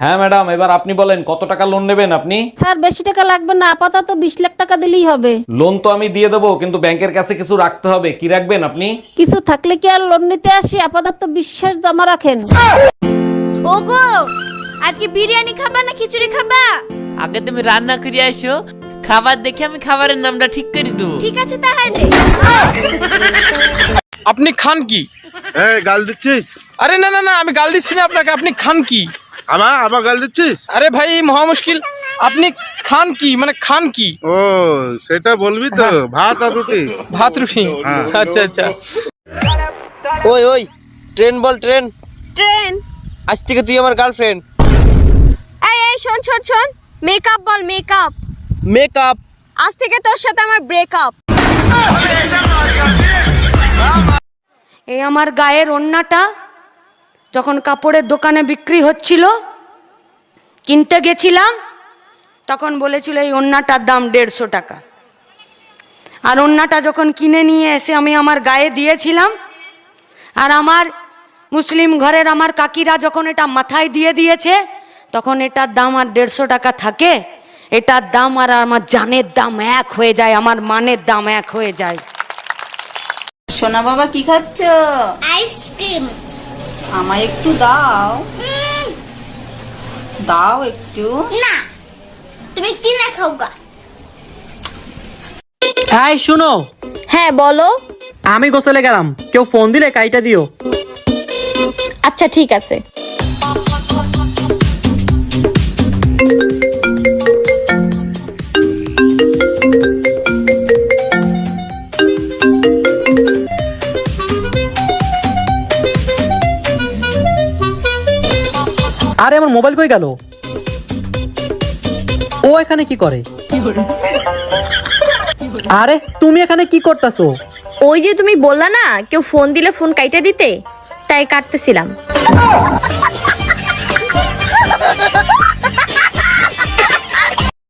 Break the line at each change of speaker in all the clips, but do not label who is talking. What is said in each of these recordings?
হ্যাঁ ম্যাডাম এবার আপনি বলেন কত টাকা লোন নেবেন আপনি?
স্যার বেশি টাকা লাগবে না আপাতত বিশ লাখ টাকা দিলেই হবে।
লোন তো আমি দিয়ে দেবো কিন্তু ব্যাংকের কাছে কিছু রাখতে হবে কি রাখবেন আপনি?
কিছু থাকলে কি আর লোন নিতে আসি? আপাতত বিশ্বাস জমা রাখেন।
ওগো আজকে বিরিয়ানি খাবা না খিচুড়ি খাবা?
আগে তুমি রান্না করে আসো খাবার দেখে আমি খাবারের নামটা ঠিক করে দেবো।
ঠিক আছে তাহলে।
আপনি খান কি?
গাল দিচ্ছিস?
আরে না না না আমি গাল দিচ্ছি না আপনাকে আপনি খান কি?
আমার আমার গাল দিচ্ছিস?
আরে ভাই মহা মুশকিল। আপনি খান কি? মানে খান কি?
ও সেটা বলবি তো ভাত আর রুটি।
ভাত রুটি।
হ্যাঁ।
আচ্ছা আচ্ছা।
ওই ওই ট্রেন বল ট্রেন।
ট্রেন।
আজ থেকে তুই আমার গার্লফ্রেন্ড
এই এই শোন শোন শোন। মেকআপ বল মেকআপ
মেকআপ
আজ থেকে তোর সাথে আমার ব্রেকআপ
এই আমার গায়ের ওন্নাটা যখন কাপড়ের দোকানে বিক্রি হচ্ছিল, কিনতে গেছিলাম, তখন বলেছিল এই ওন্নাটার দাম দেড়শো টাকা। আর ওন্নাটা যখন কিনে নিয়ে এসে আমি আমার গায়ে দিয়েছিলাম, আর আমার মুসলিম ঘরের আমার কাকিরা যখন এটা মাথায় দিয়ে দিয়েছে, তখন এটার দাম আর দেড়শো টাকা থাকে। এটার দাম আর আমার জানের দাম এক হয়ে যায়, আমার মানের দাম এক হয়ে যায়।
সোনা বাবা কি খাচ্ছ?
আইসক্রিম।
আমায় একটু দাও। দাও একটু।
না তুমি কি না খাও গা?
এই শুনো।
হ্যাঁ বলো।
আমি গোসলে গেলাম। কেউ ফোন দিলে কাইটা দিও।
আচ্ছা ঠিক আছে।
আরে, আমার মোবাইল কই গেল? ও এখানে কি করে? আরে, তুমি এখানে কি করতেছো?
ওই যে তুমি বললা না, কেউ ফোন দিলে ফোন কাইটা দিতে? তাই কাটতেছিলাম।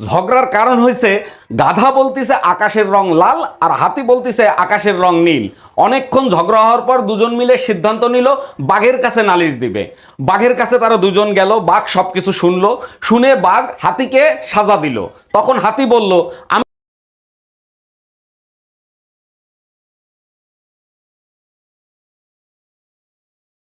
ঝগড়ার কারণ হয়েছে গাধা বলতিছে আকাশের রং লাল আর হাতি বলতিছে আকাশের রং নীল। অনেকক্ষণ ঝগড়া হওয়ার পর দুজন মিলে সিদ্ধান্ত নিল, বাঘের কাছে নালিশ দিবে। বাঘের কাছে তারা দুজন গেল, বাঘ সবকিছু শুনলো। শুনে বাঘ হাতিকে সাজা দিল। তখন হাতি বলল, আমি